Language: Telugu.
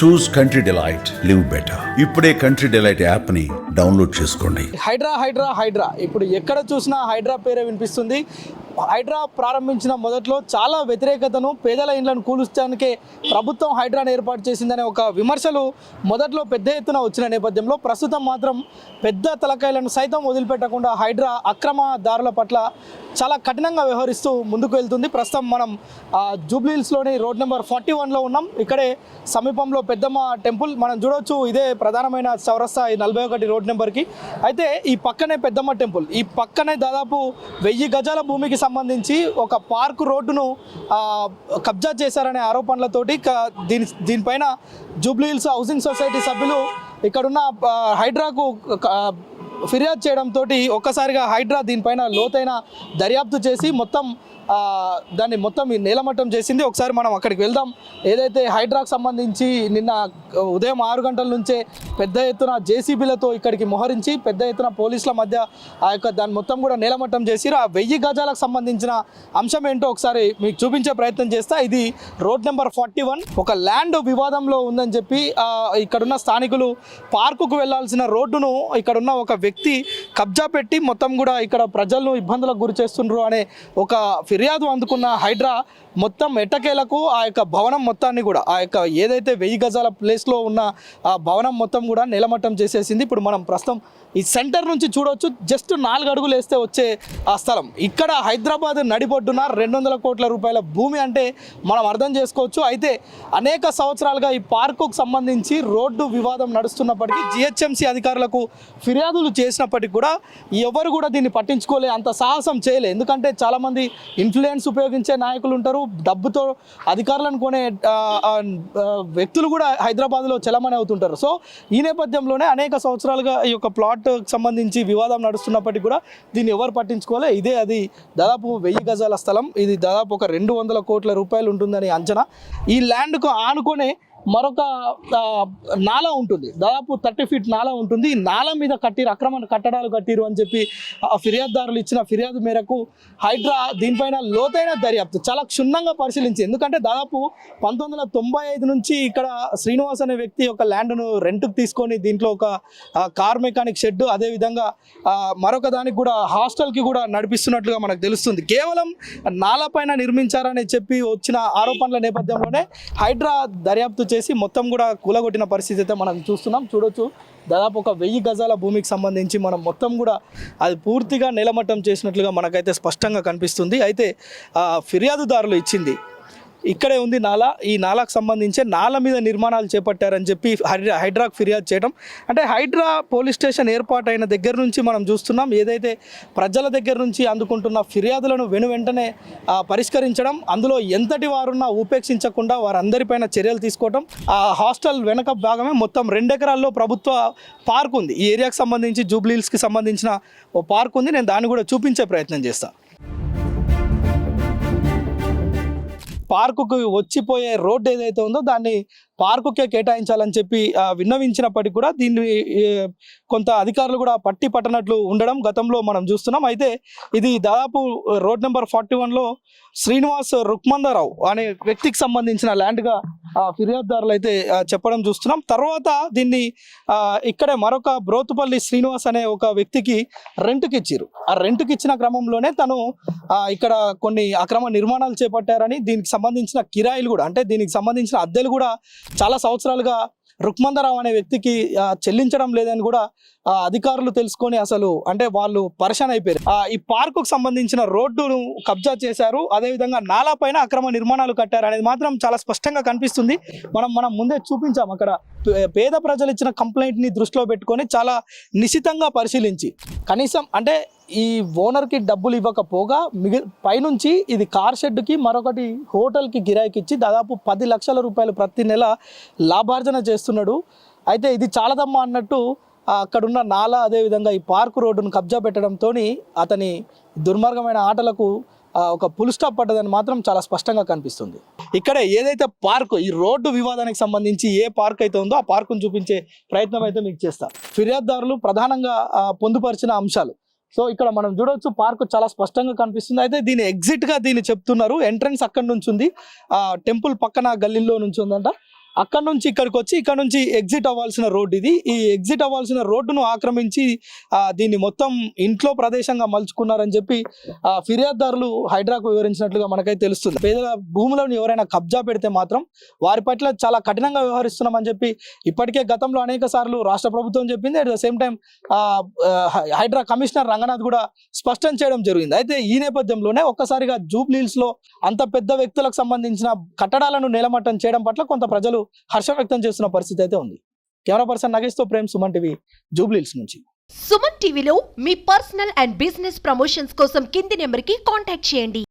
Choose country delight live better ఇప్పుడే కంట్రీ డిలైట్ యాప్ని డౌన్లోడ్ చేసుకోండి. హైడ్రా హైడ్రా హైడ్రా. ఇప్పుడు ఎక్కడ చూసినా హైడ్రా పేరే వినిపిస్తుంది. హైడ్రా ప్రారంభించిన మొదట్లో చాలా వ్యతిరేకతను పేదల ఇండ్లను కూలుస్తానికే ప్రభుత్వం హైడ్రాను ఏర్పాటు చేసిందనే ఒక విమర్శలు మొదట్లో పెద్ద ఎత్తున వచ్చిన నేపథ్యంలో ప్రస్తుతం మాత్రం పెద్ద తలకాయలను సైతం వదిలిపెట్టకుండా హైడ్రా అక్రమ దారుల పట్ల చాలా కఠినంగా వ్యవహరిస్తూ ముందుకు వెళ్తుంది. ప్రస్తుతం మనం జూబ్లీహిల్స్లోని రోడ్ నెంబర్ ఫార్టీ వన్లో ఉన్నాం. ఇక్కడే సమీపంలో పెద్దమ్మ టెంపుల్. మనం చూడవచ్చు ఇదే ప్రధానమైన చౌరస్తా ఈ నలభై ఒకటి రోడ్ నెంబర్కి. అయితే ఈ పక్కనే పెద్దమ్మ టెంపుల్. ఈ పక్కనే దాదాపు వెయ్యి గజాల భూమికి సంబంధించి ఒక పార్కు రోడ్డును కబ్జా చేశారనే ఆరోపణలతోటి దీని దీనిపైన జూబ్లీహిల్స్ హౌసింగ్ సొసైటీ సభ్యులు ఇక్కడున్న హైడ్రాకు ఫిర్యాదు చేయడంతో ఒక్కసారిగా హైడ్రా దీనిపైన లోతైన దర్యాప్తు చేసి మొత్తం దాన్ని మొత్తం నేలమట్టం చేసింది. ఒకసారి మనం అక్కడికి వెళ్దాం. ఏదైతే హైడ్రాకు సంబంధించి నిన్న ఉదయం ఆరు గంటల నుంచే పెద్ద ఎత్తున జేసీబీలతో ఇక్కడికి మోహరించి పెద్ద ఎత్తున పోలీసుల మధ్య ఆ యొక్క దాన్ని మొత్తం కూడా నేలమట్టం చేసిరు ఆ వెయ్యి గజాలకు సంబంధించిన అంశం ఏంటో ఒకసారి మీకు చూపించే ప్రయత్నం చేస్తా. ఇది రోడ్ నెంబర్ ఫార్టీ వన్. ఒక ల్యాండ్ వివాదంలో ఉందని చెప్పి ఇక్కడున్న స్థానికులు పార్కుకు వెళ్ళాల్సిన రోడ్డును ఇక్కడున్న ఒక వ్యక్తి కబ్జా పెట్టి మొత్తం కూడా ఇక్కడ ప్రజలను ఇబ్బందులకు గురి చేస్తుండ్రు అనే ఒక ఫిర్యాదు అందుకున్న హైడ్రా మొత్తం ఎట్టకేలకు ఆ యొక్క భవనం మొత్తాన్ని కూడా ఆ యొక్క ఏదైతే వెయ్యి గజాల ప్లేస్లో ఉన్న ఆ భవనం మొత్తం కూడా నిలమట్టం చేసేసింది. ఇప్పుడు మనం ప్రస్తుతం ఈ సెంటర్ నుంచి చూడవచ్చు జస్ట్ నాలుగు అడుగులు వేస్తే వచ్చే ఆ స్థలం. ఇక్కడ హైదరాబాద్ నడిబొడ్డున రెండు వందల కోట్ల రూపాయల భూమి అంటే మనం అర్థం చేసుకోవచ్చు. అయితే అనేక సంవత్సరాలుగా ఈ పార్కుకు సంబంధించి రోడ్డు వివాదం నడుస్తున్నప్పటికీ జిహెచ్ఎంసీ అధికారులకు ఫిర్యాదులు చేసినప్పటికీ కూడా ఎవరు కూడా దీన్ని పట్టించుకోలే అంత సాహసం చేయలే. ఎందుకంటే చాలామంది ఇన్ఫ్లుయెన్స్ ఉపయోగించే నాయకులు ఉంటారు డబ్బుతో అధికారులను కొనే వ్యక్తులు కూడా హైదరాబాద్లో చలమణి అవుతుంటారు. సో ఈ నేపథ్యంలోనే అనేక సంవత్సరాలుగా ఈ యొక్క ప్లాట్ సంబంధించి వివాదం నడుస్తున్నప్పటికీ కూడా దీన్ని ఎవరు పట్టించుకోలే. ఇదే అది దాదాపు వెయ్యి గజాల స్థలం. ఇది దాదాపు ఒక రెండు వందల కోట్ల రూపాయలు ఉంటుందని అంచనా. ఈ ల్యాండ్కు ఆనుకొనే మరొక నాల ఉంటుంది. దాదాపు థర్టీ ఫీట్ నాల ఉంటుంది. ఈ నాల మీద కట్టిరు అక్రమ కట్టడాలు కట్టిరు అని చెప్పి ఆ ఫిర్యాదుదారులు ఇచ్చిన ఫిర్యాదు మేరకు హైడ్రా దీనిపైన లోతైన దర్యాప్తు చాలా క్షుణ్ణంగా పరిశీలించి ఎందుకంటే దాదాపు పంతొమ్మిది తొంభై ఐదు నుంచి ఇక్కడ శ్రీనివాస్ అనే వ్యక్తి ఒక ల్యాండ్ను రెంట్కి తీసుకొని దీంట్లో ఒక కార్ మెకానిక్ షెడ్ అదేవిధంగా మరొక దానికి కూడా హాస్టల్కి కూడా నడిపిస్తున్నట్లుగా మనకు తెలుస్తుంది. కేవలం నాలపైన నిర్మించారని చెప్పి వచ్చిన ఆరోపణల నేపథ్యంలోనే హైడ్రా దర్యాప్తు చేసి మొత్తం కూడా కూలగొట్టిన పరిస్థితి అయితే మనం చూస్తున్నాం. చూడొచ్చు. దాదాపు ఒక వెయ్యి గజాల భూమికి సంబంధించి మనం మొత్తం కూడా అది పూర్తిగా నిలమట్టం చేసినట్లుగా మనకైతే స్పష్టంగా కనిపిస్తుంది. అయితే ఫిర్యాదుదారులు ఇచ్చింది ఇక్కడే ఉంది నాలా. ఈ నాలాకు సంబంధించి నాల మీద నిర్మాణాలు చేపట్టారని చెప్పి హైడ్రా హైడ్రాకు ఫిర్యాదు చేయడం అంటే హైడ్రా పోలీస్ స్టేషన్ ఏర్పాటైన దగ్గర నుంచి మనం చూస్తున్నాం. ఏదైతే ప్రజల దగ్గర నుంచి అందుకుంటున్న ఫిర్యాదులను వెను వెంటనే పరిష్కరించడం అందులో ఎంతటి వారున్నా ఉపేక్షించకుండా వారందరిపైన చర్యలు తీసుకోవడం ఆ హాస్టల్ వెనక భాగమే మొత్తం రెండెకరాల్లో ప్రభుత్వ పార్క్ ఉంది. ఈ ఏరియాకు సంబంధించి జూబ్లీహిల్స్కి సంబంధించిన ఓ పార్క్ ఉంది. నేను దాన్ని కూడా చూపించే ప్రయత్నం చేస్తాను పార్కుకు వచ్చిపోయే రోడ్డు ఏదైతే ఉందో దాన్ని పార్కుకే కేటాయించాలని చెప్పి విన్నవించినప్పటికీ కూడా దీన్ని కొంత అధికారులు కూడా పట్టి పట్టనట్లు ఉండడం గతంలో మనం చూస్తున్నాం. అయితే ఇది దాదాపు రోడ్ నెంబర్ ఫార్టీ వన్లో శ్రీనివాస్ రుక్మందరావు అనే వ్యక్తికి సంబంధించిన ల్యాండ్గా ఫిర్యాదుదారులు అయితే చెప్పడం చూస్తున్నాం. తర్వాత దీన్ని ఇక్కడే మరొక బ్రోతుపల్లి శ్రీనివాస్ అనే ఒక వ్యక్తికి రెంట్కి ఇచ్చారు ఆ రెంట్కి ఇచ్చిన క్రమంలోనే తను ఇక్కడ కొన్ని అక్రమ నిర్మాణాలు చేపట్టారని దీనికి సంబంధించిన కిరాయిలు కూడా అంటే దీనికి సంబంధించిన అద్దెలు కూడా చాలా సంవత్సరాలుగా రుక్మందరావు అనే వ్యక్తికి చెల్లించడం లేదని కూడా ఆ, అధికారులు తెలుసుకొని అసలు అంటే వాళ్ళు పరిశాన్ అయిపోయారు. ఆ, ఈ పార్కుకు సంబంధించిన రోడ్డును కబ్జా చేశారు. అదేవిధంగా నాలా పైన అక్రమ నిర్మాణాలు కట్టారు అనేది మాత్రం చాలా స్పష్టంగా కనిపిస్తుంది. మనం మనం ముందే చూపించాం అక్కడ. పే- పేద ప్రజలు ఇచ్చిన కంప్లైంట్ని దృష్టిలో పెట్టుకొని చాలా నిశితంగా పరిశీలించి. కనీసం అంటే ఈ ఓనర్కి డబ్బులు ఇవ్వకపోగా మిగి పైనుంచి ఇది కార్ షెడ్కి మరొకటి హోటల్కి గిరాయికి ఇచ్చి దాదాపు పది లక్షల రూపాయలు ప్రతి నెల లాభార్జన చేస్తున్నాడు. అయితే ఇది చాలదమ్మా అన్నట్టు అక్కడున్న నాలా అదేవిధంగా ఈ పార్క్ రోడ్డును కబ్జా పెట్టడంతో అతని దుర్మార్గమైన ఆటలకు ఒక పుల్ స్టాప్ పడ్డదని మాత్రం చాలా స్పష్టంగా కనిపిస్తుంది. ఇక్కడ ఏదైతే పార్క్ ఈ రోడ్డు వివాదానికి సంబంధించి ఏ పార్క్ అయితే ఉందో ఆ పార్కును చూపించే ప్రయత్నం అయితే మీకు చేస్తా. ఫిర్యాదుదారులు ప్రధానంగా పొందుపరిచిన అంశాలు. సో ఇక్కడ మనం చూడొచ్చు పార్క్ చాలా స్పష్టంగా కనిపిస్తుంది. అయితే దీని ఎగ్జిట్గా దీన్ని చెప్తున్నారు. ఎంట్రన్స్ అక్కడి నుంచి ఉంది. ఆ టెంపుల్ పక్కన గల్లీలో నుంచి ఉందంట. అక్కడ నుంచి ఇక్కడికి వచ్చి ఇక్కడ నుంచి ఎగ్జిట్ అవ్వాల్సిన రోడ్ ఇది. ఈ ఎగ్జిట్ అవ్వాల్సిన రోడ్డును ఆక్రమించి దీన్ని మొత్తం ఇంట్లో ప్రదేశంగా మలుచుకున్నారని చెప్పి ఫిర్యాదుదారులు హైడ్రాకు వివరించినట్లుగా మనకైతే తెలుస్తుంది. పేదల భూములను ఎవరైనా కబ్జా పెడితే మాత్రం వారి పట్ల చాలా కఠినంగా వ్యవహరిస్తున్నామని చెప్పి ఇప్పటికే గతంలో అనేక సార్లు రాష్ట్ర ప్రభుత్వం చెప్పింది. At the same time Hydraa commissioner Ranganath కూడా స్పష్టం చేయడం జరిగింది. అయితే ఈ నేపథ్యంలోనే ఒక్కసారిగా జూబ్లీహిల్స్లో అంత పెద్ద వ్యక్తులకు సంబంధించిన కట్టడాలను నేలమట్టం చేయడం పట్ల కొంత ప్రజలు హర్షం వ్యక్తం చేస్తున్న పరిస్థితి అయితే ఉంది. కెమెరా పర్సన్ నగేష్తో ప్రేమ్ సుమన్ టీవీ జూబ్లీల్స్ నుంచి. సుమన్ టీవీలో మీ పర్సనల్ అండ్ బిజినెస్ ప్రమోషన్స్ కోసం కింది నెంబర్కి కాంటాక్ట్ చేయండి.